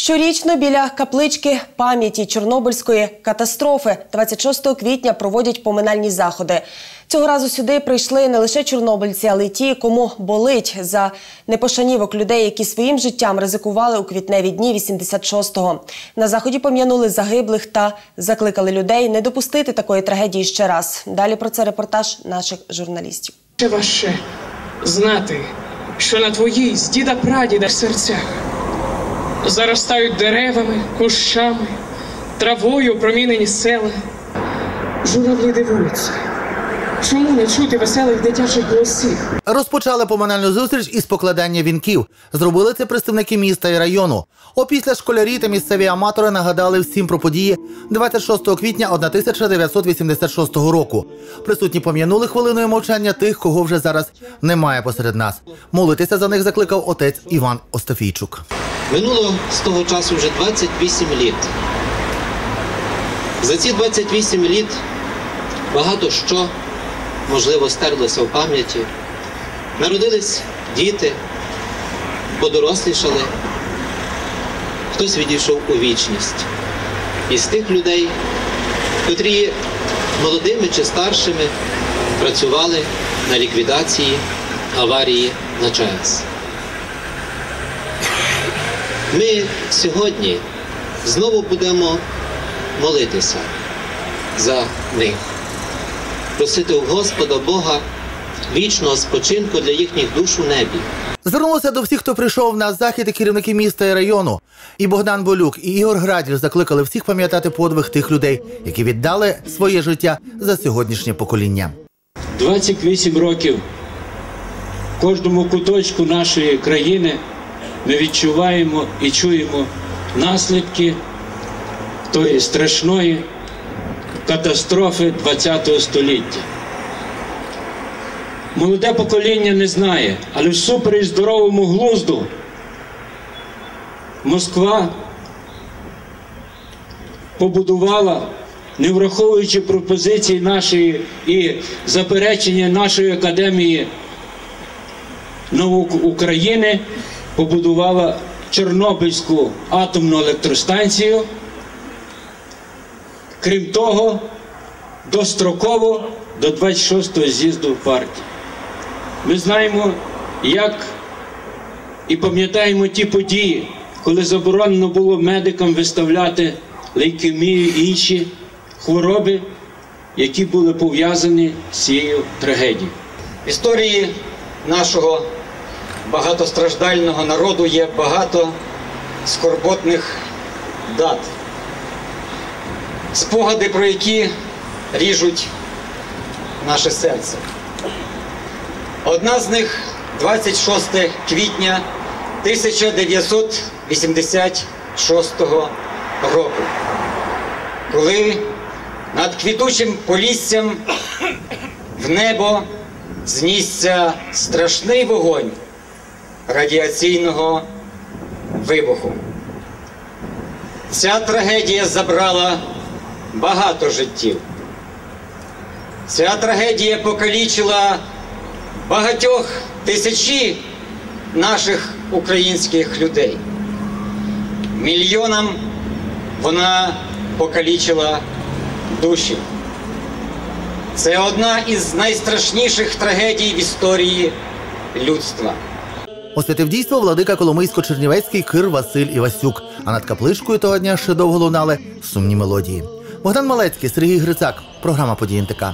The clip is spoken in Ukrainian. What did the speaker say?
Щорічно біля каплички пам'яті Чорнобильської катастрофи 26 квітня проводять поминальні заходи. Цього разу сюди прийшли не лише чорнобильці, але й ті, кому болить за непошанівок людей, які своїм життям ризикували у квітневі дні 86-го. На заході пом'янули загиблих та закликали людей не допустити такої трагедії ще раз. Далі про це репортаж наших журналістів. Ще важче знати, що на твоїй з діда прадіда серцях заростають деревами, кущами, травою промінені села. Журавлі дивуються. Чому не чути веселих дитячих голосів? Розпочали поминальну зустріч із покладання вінків. Зробили це представники міста і району. Опісля школярі та місцеві аматори нагадали всім про події 26 квітня 1986 року. Присутні пом'янули хвилиною мовчання тих, кого вже зараз немає посеред нас. Молитися за них закликав отець Іван Остафійчук. Минуло з того часу вже 28 літ. За ці 28 літ багато що можливо стерлося в пам'яті. Народились діти, подорослішали, хтось відійшов у вічність. Із тих людей, котрі молодими чи старшими працювали на ліквідації аварії на ЧАЕС. Ми сьогодні знову будемо молитися за них, просити у Господа Бога вічного спочинку для їхніх душ у небі. Звернулися до всіх, хто прийшов на захід і керівники міста і району. І Богдан Болюк, і Ігор Граділь закликали всіх пам'ятати подвиг тих людей, які віддали своє життя за сьогоднішнє покоління. 28 років в кожному куточку нашої країни ми відчуваємо і чуємо наслідки тої страшної катастрофи ХХ століття. Молоде покоління не знає, але всупереч здоровому глузду Москва побудувала, не враховуючи пропозиції нашої і заперечення нашої академії наук України, побудувала Чорнобильську атомну електростанцію. Крім того, достроково до 26-го з'їзду партії. Ми знаємо, як і пам'ятаємо ті події, коли заборонено було медикам виставляти лейкемію і інші хвороби, які були пов'язані з цією трагедією. Історії нашого багатостраждального народу є багато скорботних дат, спогади, про які ріжуть наше серце. Одна з них 26 квітня 1986 року, коли над квітучим поліссям в небо знісся страшний вогонь радіаційного вибуху. Ця трагедія забрала багато життів. Ця трагедія покалічила багатьох тисячі наших українських людей. Мільйонам вона покалічила душі. Це одна із найстрашніших трагедій в історії людства. Освятив дійство владика Коломийсько-Чернівецький Кир Василь Івасюк. А над капличкою того дня ще довго лунали сумні мелодії. Богдан Малецький, Сергій Грицак. Програма «Події НТК».